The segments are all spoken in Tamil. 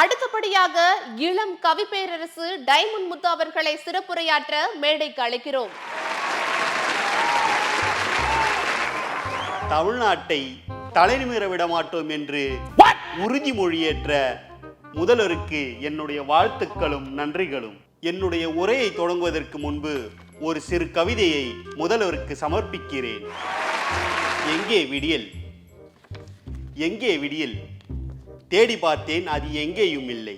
அடுத்தபடியாக இளம் கவி பேரரசு டைமண்ட் முத்து அவர்களை சிறப்புரையாற்ற மேடைக்கு அழைக்கிறோம். தமிழ்நாட்டை தலைநிமிர விட மாட்டோம் என்று உறுதிமொழியேற்ற முதல்வருக்கு என்னுடைய வாழ்த்துக்களும் நன்றிகளும். என்னுடைய உரையை தொடங்குவதற்கு முன்பு ஒரு சிறு கவிதையை முதல்வருக்கு சமர்ப்பிக்கிறேன். எங்கே விடியல்? எங்கே விடியல்? தேடி பார்த்தேன் அது எங்கேயும் இல்லை.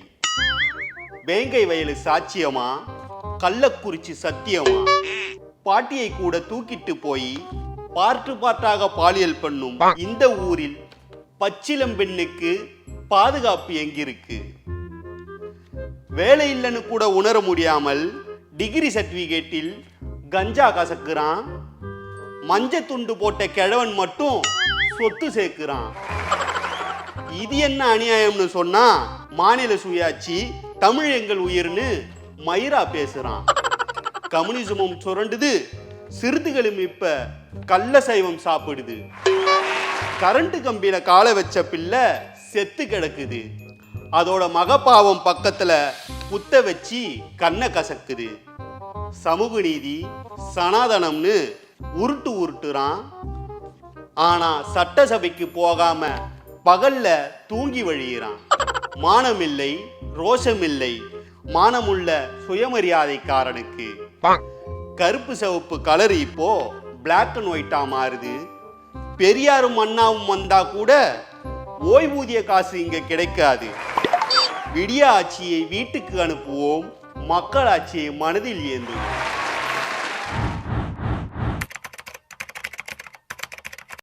வேங்கை வயலு சாட்சியமா? கள்ளக்குறிச்சி சத்தியமா? பாட்டியை கூட தூக்கிட்டு போய் பார்ட்டு பார்ட்டாக பாலியல் பண்ணும் இந்த ஊரில் பச்சிலம் பெண்ணுக்கு பாதுகாப்பு எங்கிருக்கு? வேலை இல்லைன்னு கூட உணர முடியாமல் டிகிரி சர்டிபிகேட்டில் கஞ்சா கசக்குறான். மஞ்ச துண்டு போட்ட கிழவன் மட்டும் சொத்து சேர்க்கிறான். இது என்ன அநியாயம்னு சொன்னா மாநில சுயாட்சி தமிழ் எங்கள் உயிர்னு மயிரா பேசுறான். கம்யூனிசமும் சுரண்டுது சிறுதுகளும் இப்ப கள்ள சைவம் சாப்பிடுது. கரண்ட் கம்பியில காலை வச்ச பிள்ளை செத்து கிடக்குது. அதோட மகப்பாவம் பக்கத்துல குத்த வச்சு கண்ணை கசக்குது. சமூக நீதி சனாதனம்னு உருட்டு உருட்டுறான். ஆனா சட்டசபைக்கு போகாம பகல்ல தூங்கி வழியிறான். மானமில்லை ரோஷமில்லை மானமுள்ள சுயமரியாதைக்காரனுக்கு. கருப்பு சிவப்பு கலர் இப்போ பிளாக் அண்ட் ஒயிட்டா மாறுது. பெரியாரும் அண்ணாவும் வந்தா கூட ஓய்வூதிய காசு இங்க கிடைக்காது. விடிய ஆட்சியை வீட்டுக்கு அனுப்புவோம் மக்களாட்சியை மனதில் ஏந்துவோம்.